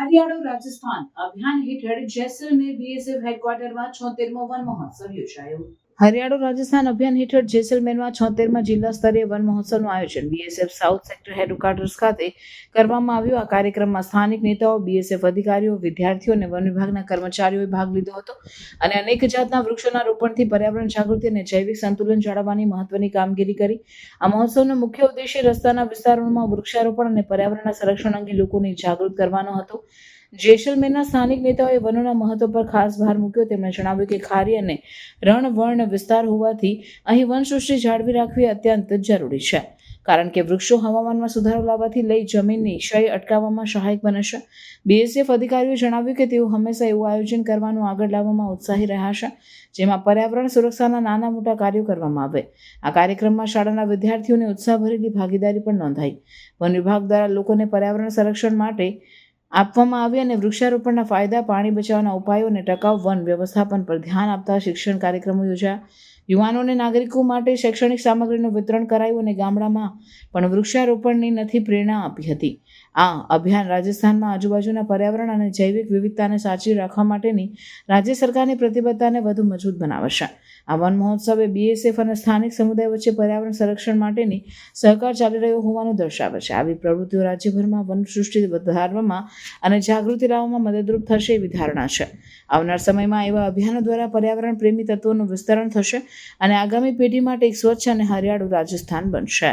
હરિયાળો રાજસ્થાન અભિયાન હેઠળ જેસલમેર બીએસએફ હેડક્વાર્ટરમાં છોતેરમો વન મહોત્સવ યોજાયો. હરિયાળો રાજસ્થાન અભિયાન હેઠળ જેસલમેરમાં છોતેરમાં જિલ્લા સ્તરીય વન મહોત્સવનું આયોજન. બીએસએફ સાઉથ સેક્ટર હેડક્વાર્ટર્સ ખાતે કરવામાં આવ્યું આ કાર્યક્રમમાં સ્થાનિક નેતાઓ બીએસએફ અધિકારીઓ, વિદ્યાર્થીઓ અને વન વિભાગના કર્મચારીઓએ ભાગ લીધો હતો અને અનેક જાતના વૃક્ષોના રોપણથી પર્યાવરણ જાગૃતિ અને જૈવિક સંતુલન જાળવવાની મહત્વની કામગીરી કરી. આ મહોત્સવનો મુખ્ય ઉદ્દેશ્ય રસ્તાના વિસ્તારોમાં વૃક્ષારોપણ અને પર્યાવરણના સંરક્ષણ અંગે લોકોને જાગૃત કરવાનો હતો. જેસલમેરના સ્થાનિક નેતાઓએ વનોના મહત્વ પર ખાસ ભાર મૂક્યો. તેમણે જણાવ્યું કે ખારી અને રણવર્ણ વિસ્તાર હોવાથી અહીં વનસૃષ્ટિ જાળવી રાખવી અત્યંત જરૂરી છે, કારણ કે વૃક્ષો હવામાનમાં સુધારો લાવવાથી લઈ જમીનની ક્ષય અટકાવવામાં સહાયક બને છે. બીએસએફ અધિકારીઓએ જણાવ્યું કે તેઓ હંમેશા એવું આયોજન કરવાનું આગળ લાવવામાં ઉત્સાહી રહ્યા છે, જેમાં પર્યાવરણ સુરક્ષાના નાના મોટા કાર્યો કરવામાં આવે. આ કાર્યક્રમમાં શાળાના વિદ્યાર્થીઓને ઉત્સાહભરેલી ભાગીદારી પણ નોંધાઈ. વન વિભાગ દ્વારા લોકોને પર્યાવરણ સંરક્ષણ માટે આપવામાં આવી અને વૃક્ષારોપણના ફાયદા, પાણી બચાવવાના ઉપાયો અને ટકાઉ વન વ્યવસ્થાપન પર ધ્યાન આપતા શિક્ષણ કાર્યક્રમો યોજાયા. યુવાનો અને નાગરિકો માટે શૈક્ષણિક સામગ્રીનું વિતરણ કરાયું અને ગામડામાં પણ વૃક્ષારોપણની નથી પ્રેરણા આપી હતી. આ અભિયાન રાજસ્થાનમાં આજુબાજુના પર્યાવરણ અને જૈવિક વિવિધતાને સાચવી રાખવા માટેની રાજ્ય સરકારની પ્રતિબદ્ધતાને વધુ મજબૂત બનાવશે. આ વન મહોત્સવે બીએસએફ અને સ્થાનિક સમુદાય વચ્ચે પર્યાવરણ સંરક્ષણ માટેની સહકાર ચાલી રહ્યો હોવાનું દર્શાવે છે. આવી પ્રવૃત્તિઓ રાજ્યભરમાં વન સૃષ્ટિ વધારવામાં અને જાગૃતિ લાવવામાં મદદરૂપ થશે એવી ધારણા છે. આવનાર સમયમાં એવા અભિયાનો દ્વારા પર્યાવરણ પ્રેમી તત્વોનું વિસ્તરણ થશે અને આગામી પેઢી માટે એક સ્વચ્છ અને હરિયાળું રાજસ્થાન બનશે.